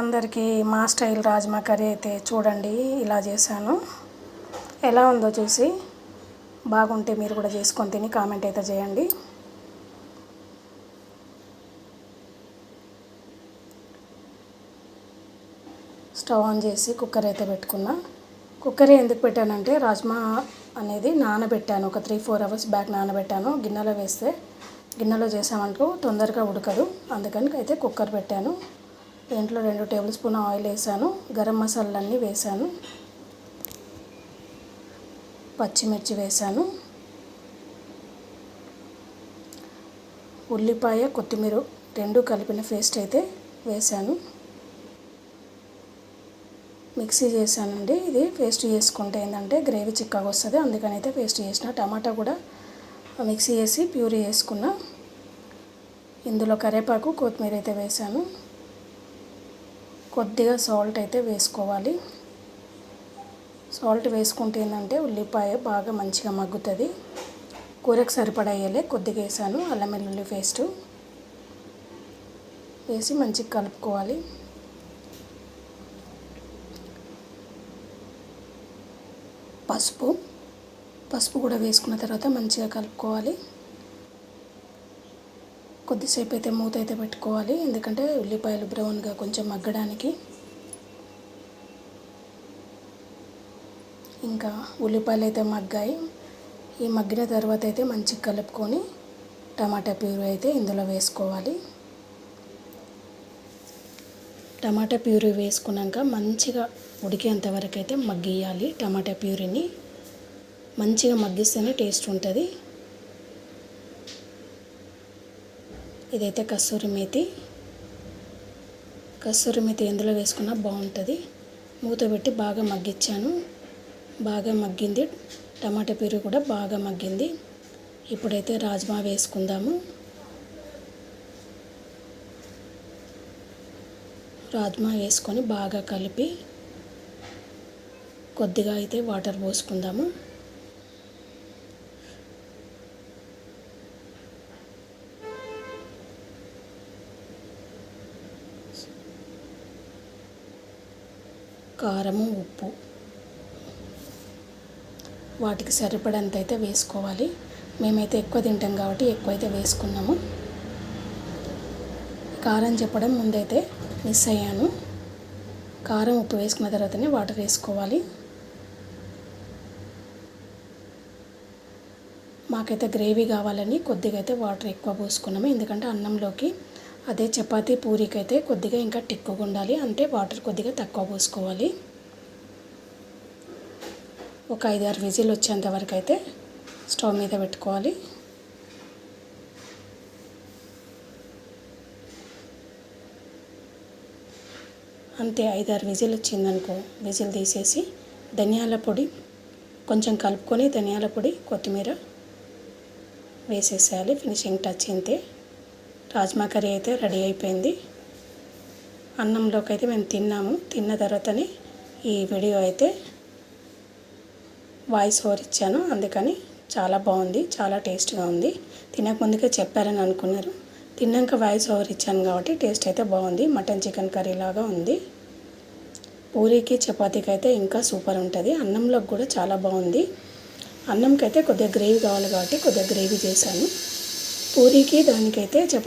అందరికీ మా style rajma curry అయితే చూడండి ఇలా చేశాను. ఎలా ఉందో చూసి బాగుంటే మీరు కూడా చేసుకొని తిని కామెంట్ అయితే చేయండి. స్టవ్ ఆన్ చేసి కుక్కర్ అయితే పెట్టుకున్నా. కుక్కర్ ఎందుకు పెట్టానంటే రాజ్మా అనేది నానబెట్టాను. ఒక త్రీ ఫోర్ అవర్స్ బ్యాక్ నానబెట్టాను. గిన్నెలో వేస్తే గిన్నెలో చేసామనుకో తొందరగా ఉడకదు. అందుకని అయితే కుక్కర్ పెట్టాను. దీంట్లో రెండు టేబుల్ స్పూన్ ఆయిల్ వేసాను గరం మసాలాలన్నీ వేసాను పచ్చిమిర్చి వేసాను ఉల్లిపాయ కొత్తిమీర రెండు కలిపిన పేస్ట్ అయితే వేసాను. మిక్సీ చేశానండి ఇది పేస్ట్ చేసుకుంటే ఏంటంటే గ్రేవీ చిక్కగా వస్తుంది అందుకని అయితే పేస్ట్ చేసిన. టమాటా కూడా మిక్సీ చేసి ప్యూరీ చేసుకున్నా. ఇందులో కరివేపాకు కొత్తిమీర అయితే వేసాను. కొద్దిగా సాల్ట్ అయితే వేసుకోవాలి. సాల్ట్ వేసుకుంటే ఏంటంటే ఉల్లిపాయ బాగా మంచిగా మగ్గుతుంది. కూరకు సరిపడా వేయలే కొద్దిగా వేసాను అల్లం వెల్లుల్లి పేస్టు. వేసి మంచిగా కలుపుకోవాలి. పసుపు పసుపు కూడా వేసుకున్న తర్వాత మంచిగా కలుపుకోవాలి. కొద్దిసేపు అయితే మూత అయితే పెట్టుకోవాలి. ఎందుకంటే ఉల్లిపాయలు బ్రౌన్గా కొంచెం మగ్గడానికి. ఇంకా ఉల్లిపాయలు అయితే మగ్గాయి. ఈ మగ్గిన తర్వాత అయితే మంచిగా కలుపుకొని టమాటా ప్యూరీ అయితే ఇందులో వేసుకోవాలి. టమాటా ప్యూరీ వేసుకున్నాక మంచిగా ఉడికేంత వరకు అయితే మగ్గియాలి టమాటా ప్యూరీని మంచిగా మగ్గిస్తేనే టేస్ట్ ఉంటుంది. ఇదైతే కస్తూరి మేతి. కస్తూరి మేతి ఎందులో వేసుకున్నా బాగుంటుంది. మూత పెట్టి బాగా మగ్గించాను. బాగా మగ్గింది. టమాటా పెరుగు కూడా బాగా మగ్గింది. ఇప్పుడైతే రాజ్మా వేసుకుందాము. రాజ్మా వేసుకొని బాగా కలిపి కొద్దిగా అయితే వాటర్ పోసుకుందాము. కారము ఉప్పు. వాటికి సరిపడంత అయితే వేసుకోవాలి. మేమైతే ఎక్కువ తింటాం కాబట్టి ఎక్కువ అయితే వేసుకున్నాము. కారం చెప్పడం ముందైతే మిస్ అయ్యాను. కారం ఉప్పు వేసుకున్న తర్వాతనే వాటర్ వేసుకోవాలి. మాకైతే గ్రేవీ కావాలని కొద్దిగా అయితే వాటర్ ఎక్కువ పోసుకున్నాము. ఎందుకంటే అన్నంలోకి అదే చపాతీ పూరికైతే అయితే కొద్దిగా ఇంకా టిక్కుగా ఉండాలి. అంటే వాటర్ కొద్దిగా తక్కువ పోసుకోవాలి. ఒక ఐదు ఆరు విజిల్ వచ్చేంత వరకు అయితే స్టవ్ మీద పెట్టుకోవాలి. అంతే ఐదారు విజిల్ వచ్చిందనుకో విజిల్ తీసేసి ధనియాల పొడి కొంచెం కలుపుకొని ధనియాల పొడి కొత్తిమీర వేసేసేయాలి. ఫినిషింగ్ టచ్ ఇంతే. రాజ్మా కర్రీ అయితే రెడీ అయిపోయింది. అన్నంలోకి అయితే మేము తిన్నాము. తిన్న తర్వాతనే ఈ వీడియో అయితే వాయిస్ ఓవర్ ఇచ్చాను. అందుకని చాలా బాగుంది చాలా టేస్ట్గా ఉంది. తినక ముందుకే చెప్పారని అనుకున్నారు. తిన్నాక వాయిస్ ఓవర్ ఇచ్చాను కాబట్టి టేస్ట్ అయితే బాగుంది. మటన్ చికెన్ కర్రీ లాగా ఉంది. పూరీకి చపాతీకి అయితే ఇంకా సూపర్ ఉంటుంది. అన్నంలోకి కూడా చాలా బాగుంది. అన్నంకి అయితే కొద్దిగా గ్రేవీ కావాలి కాబట్టి కొద్దిగా గ్రేవీ చేశాను. పూరీకి దానికైతే చపా